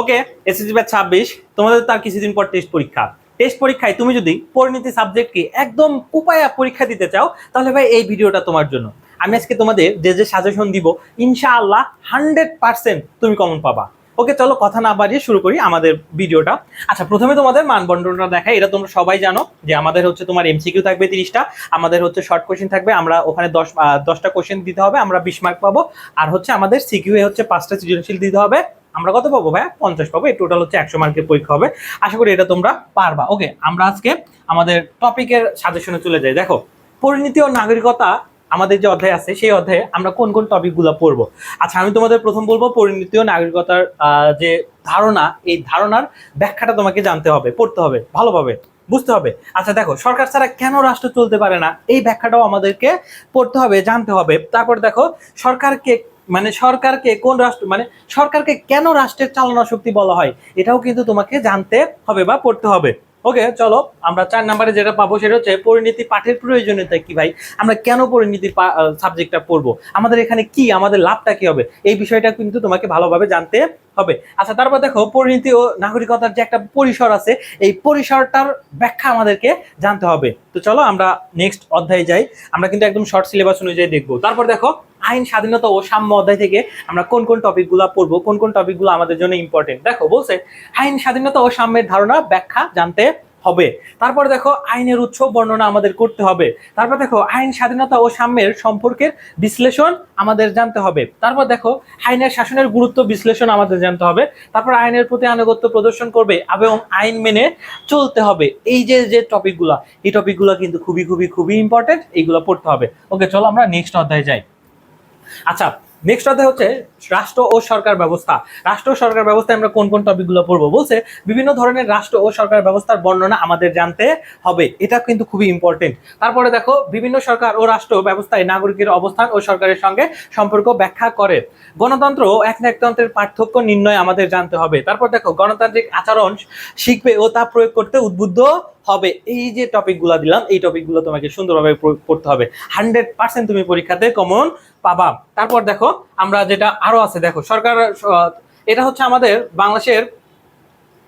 ওকে SSC batch ছাব্বিশ, তোমাদের তার কিছুদিন পর টেস্ট পরীক্ষা। টেস্ট পরীক্ষায় তুমি যদি পরিণতি সাবজেক্টকে একদম উপায়া পরীক্ষা দিতে চাও, তাহলে ভাই এই ভিডিওটা তোমার জন্য। আমি আজকে তোমাদের যে যে সাজেশন দিব, ইনশাআল্লাহ হান্ড্রেড পার্সেন্ট তুমি কমন পাবা। ওকে, চলো কথা না বাড়িয়ে শুরু করি আমাদের ভিডিওটা। আচ্ছা প্রথমে তোমাদের মানবন্টনটা দেখাই, এটা তোমরা সবাই জানো যে আমাদের হচ্ছে তোমার এমসিকিউ থাকবে তিরিশটা, আমাদের হচ্ছে শর্ট কোশ্চেন থাকবে, আমরা ওখানে দশ দশটা কোশ্চেন দিতে হবে, আমরা বিশ মার্ক পাবো। আর হচ্ছে আমাদের সিকিউ হচ্ছে পাঁচটা সৃজনশীল দিতে হবে। আমরা কত পাবো ভাই পঞ্চাশ পাবো। এই টোটাল হচ্ছে একশো মার্কের পরীক্ষা হবে। আশা করি এটা তোমরা পারবা। ওকে আমরা আজকে আমাদের টপিকের সাজেশনে চলে যাই। দেখো, পরিণতি ও নাগরিকতা আমাদের যে অধ্যায় আছে, সেই অধ্যায়ে আমরা কোন কোন টপিকগুলো পড়ব? আচ্ছা আমি তোমাদের প্রথম বলব, পরিণতি ও নাগরিকতার যে ধারণা, এই ধারণার ব্যাখ্যাটা তোমাকে জানতে হবে, পড়তে হবে, ভালোভাবে বুঝতে হবে। আচ্ছা দেখো, সরকার ছাড়া কেন রাষ্ট্র চলতে পারে না? এই ব্যাখ্যাটাও আমাদেরকে পড়তে হবে, জানতে হবে। তারপর দেখো, সরকারকে মানে সরকারকে কোন রাষ্ট্র মানে সরকারকে কেন রাষ্ট্রের চালনা শক্তি বলা হয়, এটাও কিন্তু তোমাকে জানতে হবে বা পড়তে হবে। ওকে চলো, আমরা চার নাম্বারে যেটা পাবো সেটা হচ্ছে পরিণতি পাঠের প্রয়োজনীয়তা কি ভাই? আমরা কেন পরিণতির সাবজেক্টটা পড়ব? আমাদের এখানে কি, আমাদের লাভটা কি হবে? এই বিষয়টা কিন্তু তোমাকে ভালোভাবে জানতে হবে। আচ্ছা তারপর দেখো, পরিণতি ও নাগরিকতার যে একটা পরিসর আছে, এই পরিসরটার ব্যাখ্যা আমাদেরকে জানতে হবে। তো চলো, আমরা নেক্সট অধ্যায়ে যাই। আমরা কিন্তু একদম শর্ট সিলেবাস অনুযায়ী দেখব। তারপর দেখো আইন, স্বাধীনতা ও সাম্য অধ্যায় থেকে আমরা কোন কোন টপিকগুলো পড়ব, কোন কোন টপিকগুলো আমাদের জন্য ইম্পর্টেন্ট দেখো, বলছে, আইন, স্বাধীনতা ও সাম্যের ধারণা ব্যাখ্যা জানতে হবে। তারপর দেখো, আইনের উৎস বর্ণনা আমাদের করতে হবে। তারপর দেখো, আইন, স্বাধীনতা ও সাম্যের সম্পর্কের বিশ্লেষণ আমাদের জানতে হবে। তারপর দেখো, আইনের শাসনের গুরুত্ব বিশ্লেষণ আমাদের জানতে হবে। তারপর আইনের প্রতি আনুগত্য প্রদর্শন করবে এবং আইন মেনে চলতে হবে। এই যে যে টপিকগুলো এই টপিকগুলো কিন্তু খুবই খুবই খুবই ইম্পর্টেন্ট এইগুলো পড়তে হবে। ওকে চলো আমরা নেক্সট অধ্যায়ে যাই। আচ্ছা নেক্সট অধ্যায় হচ্ছে রাষ্ট্র ও সরকার ব্যবস্থা। রাষ্ট্র ও সরকার ব্যবস্থায় আমরা কোন কোন টপিকগুলো পড়ব? বলছে বিভিন্ন ধরনের রাষ্ট্র ও সরকার ব্যবস্থার বর্ণনা আমাদের জানতে হবে। এটা কিন্তু খুবই ইম্পর্টেন্ট তারপরে দেখো, বিভিন্ন সরকার ও রাষ্ট্র ব্যবস্থায় নাগরিকের অবস্থান ও সরকারের সঙ্গে সম্পর্ক ব্যাখ্যা করে। গণতন্ত্র ও একনায়কতন্ত্রের পার্থক্য নির্ণয় আমাদের জানতে হবে। তারপর দেখো, গণতান্ত্রিক আচরণ শিখবে ও তা প্রয়োগ করতে উদ্বুদ্ধ হবে। এই যে টপিকগুলো দিলাম, এই টপিকগুলো তোমাকে সুন্দরভাবে করতে হবে। হান্ড্রেড পার্সেন্ট তুমি পরীক্ষাতে কমন পাবা। তারপর দেখো, আমরা যেটা আরও আছে, দেখো, সরকার এটা হচ্ছে আমাদের বাংলাদেশের,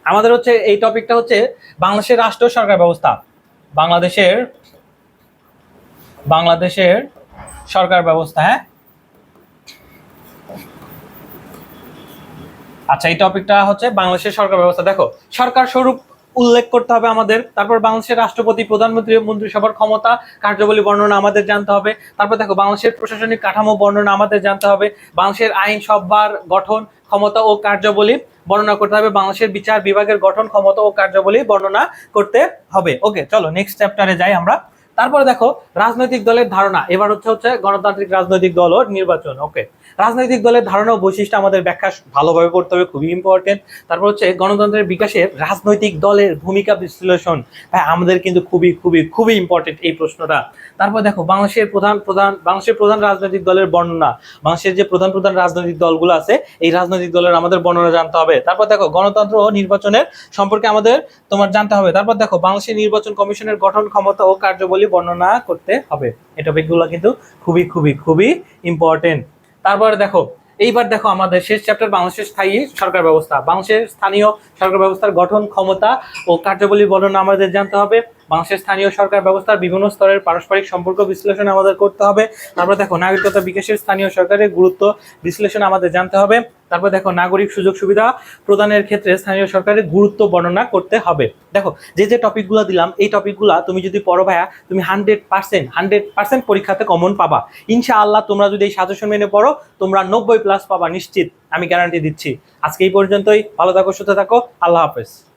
আমাদের হচ্ছে এই টপিকটা হচ্ছে বাংলাদেশের রাষ্ট্র সরকার ব্যবস্থা। বাংলাদেশের বাংলাদেশের সরকার ব্যবস্থা হ্যাঁ? আচ্ছা এই টপিকটা হচ্ছে বাংলাদেশের সরকার ব্যবস্থা। দেখো, সরকার স্বরূপ উল্লেখ করতে হবে আমাদের। তারপর বাংলাদেশের রাষ্ট্রপতি, প্রধানমন্ত্রী, মন্ত্রিসভার ক্ষমতা, কার্যবলী বর্ণনা আমাদের জানতে হবে। তারপর দেখো, বাংলাদেশের প্রশাসনিক কাঠামো বর্ণনা আমাদের জানতে হবে। বাংলাদেশের আইন সভার গঠন, ক্ষমতা ও কার্যাবলী বর্ণনা করতে হবে। বাংলাদেশের বিচার বিভাগের গঠন, ক্ষমতা ও কার্যাবলী বর্ণনা করতে হবে। ওকে, চলো নেক্সট চ্যাপ্টারে যাই আমরা। তারপরে দেখো, রাজনৈতিক দলের ধারণা। এবার হচ্ছে হচ্ছে গণতান্ত্রিক রাজনৈতিক দল ও নির্বাচন ওকে রাজনৈতিক দলের ধারণা ও বৈশিষ্ট্য আমাদের ব্যাখ্যা ভালোভাবে করতে হবে, খুবই ইম্পর্টেন্ট তারপর হচ্ছে গণতন্ত্রের বিকাশে রাজনৈতিক দলের ভূমিকা বিশ্লেষণ। হ্যাঁ আমাদের কিন্তু খুবই খুবই খুবই ইম্পর্টেন্ট এই প্রশ্নটা। তারপর দেখো, বাংলাদেশের প্রধান প্রধান, বাংলাদেশের প্রধান রাজনৈতিক দলের বর্ণনা। বাংলাদেশের যে প্রধান প্রধান রাজনৈতিক দলগুলো আছে, এই রাজনৈতিক দলের আমাদের বর্ণনা জানতে হবে। তারপর দেখো, গণতন্ত্র ও নির্বাচনের সম্পর্কে আমাদের তোমার জানতে হবে। তারপর দেখো, বাংলাদেশের নির্বাচন কমিশনের গঠন, ক্ষমতা ও কার্যাবলী বর্ণনা করতে হবে। এই টপিকগুলো কিন্তু খুবই খুবই খুবই ইম্পর্টেন্ট তারপরে দেখো, এইবার দেখো আমাদের শেষ চ্যাপ্টার বাংলাদেশের স্থায়ী সরকার ব্যবস্থা। বাংলাদেশের স্থানীয় সরকার ব্যবস্থার গঠন ক্ষমতা ও কার্যাবলী বর্ণনা আমাদের জানতে হবে। বাংলাদেশের স্থানীয় সরকার ব্যবস্থার বিভিন্ন স্তরের পারস্পরিক সম্পর্ক বিশ্লেষণ আমাদের করতে হবে। তারপর দেখো, নাগরিকতা বিকাশের স্থানীয় সরকারের গুরুত্ব বিশ্লেষণ আমাদের জানতে হবে। তারপর দেখো, নাগরিক সুযোগ সুবিধা প্রদানের ক্ষেত্রে স্থানীয় সরকারের গুরুত্ব বর্ণনা করতে হবে। দেখো, যে যে টপিকগুলো দিলাম, এই টপিকগুলো তুমি যদি পড়ো ভাইয়া, তুমি হান্ড্রেড পার্সেন্ট হান্ড্রেড পার্সেন্ট পরীক্ষাতে কমন পাবা। ইনশাআল্লাহ তোমরা যদি এই সাজেশন মেনে পড়ো, তোমরা নব্বই প্লাস পাবা, নিশ্চিত। আমি গ্যারান্টি দিচ্ছি। আজকে এই পর্যন্তই, ভালো থাকো, সুস্থ থাকো, আল্লাহ হাফেজ।